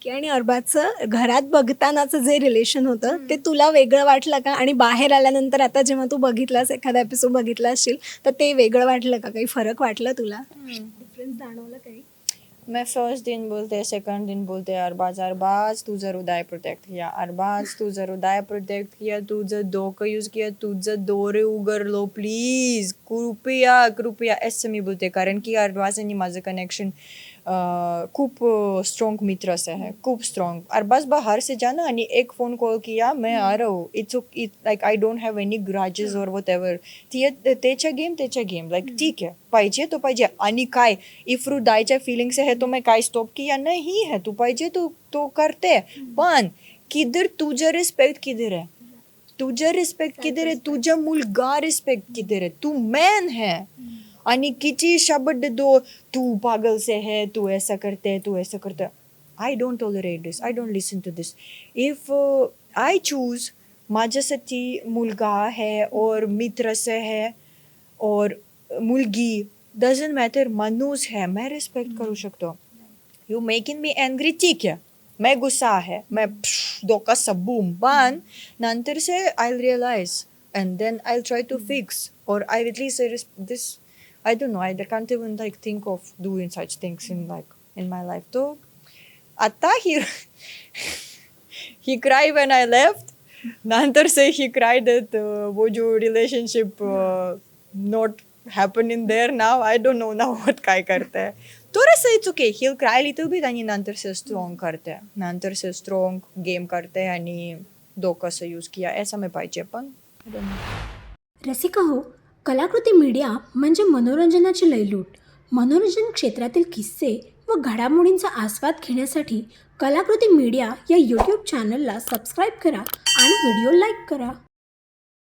विकी आणि अरबाजचं घरात बघतानाचं जे रिलेशन होतं ते तुला वेगळं वाटलं का? आणि बाहेर आल्यानंतर आता जेव्हा तू बघितलास एखादा एपिसोड बघितला असशील तर ते वेगळं वाटलं का? काही फरक वाटला तुला? डिफरन्स जाणवलं काही? मैं फ़र्स्ट दिन बोलते सेकंड दिन बोलते अरबाज अरबाज तू जर उदय प्रोटेक्ट किया अरबाज तू जर उदय प्रोटेक्ट किया तू जर डोकं यूज़ किया तुझं दोरे उगरलो प्लीज़ कृपया कृपया असं मी बोलते कारण की अरबाज आणि माझं कनेक्शन खूप स्ट्रॉन्ग मित्र असं आहे खूप स्ट्रॉन्ग अरबाज बाहर से जाना आणि एक फ़ोन कॉल किया मैं आ रहा हूँ it's it like I don't have any grudges और वट एव्हर त्याच्या गेम त्याच्या गेम लाईक ठीक आहे पाहिजे तो पाहिजे आणि काय इफ़ हृदयच्या फिलिंग्स आहे तो मैं काय स्टॉप किया? नहीं है तू पाहिजे तो तो करते पण किधर तुझं रिस्पेक्ट किधर आहे तुझं रिस्पेक्ट किधर आहे तुझा मुलगा रिस्पेक्ट किधर आहे तू मॅन है। आणि किती शब्द दो तू पागल से है तू ऐसा करते तू ऐसा करते I don't tolerate this I don't listen to this if I choose माझ्यासाठी मुलगा है और मित्र से है और मुलगी डझंट मॅटर माणूस है मैं रिस्पेक्ट करू शकतो यू मेकिंग मी एंग्री ठीक है मैं गुस्सा है मैं डोका सब बूम पण नंतर से I realise and then I'll try to fix or I at least I res- this I don't know I can't even like think of doing such things in like in my life so आता he he cried when I left नंतर से he cried that uh, वो जो relationship uh, not happening there now I don't know now what काय करते है थोड़ा सा it's okay he'll cry little bit आणि नंतर से strong करते नंतर से strong game करते है आणि डोकं यूज किया. ऐसा मी पाहिजे पण I रसिका हो कलाकृती मीडिया म्हणजे मनोरंजनाची लयलूट मनोरंजन क्षेत्रातील किस्से व घडामोडींचा आस्वाद घेण्यासाठी कलाकृती मीडिया या यूट्यूब चॅनलला सबस्क्राईब करा आणि व्हिडिओ लाईक करा.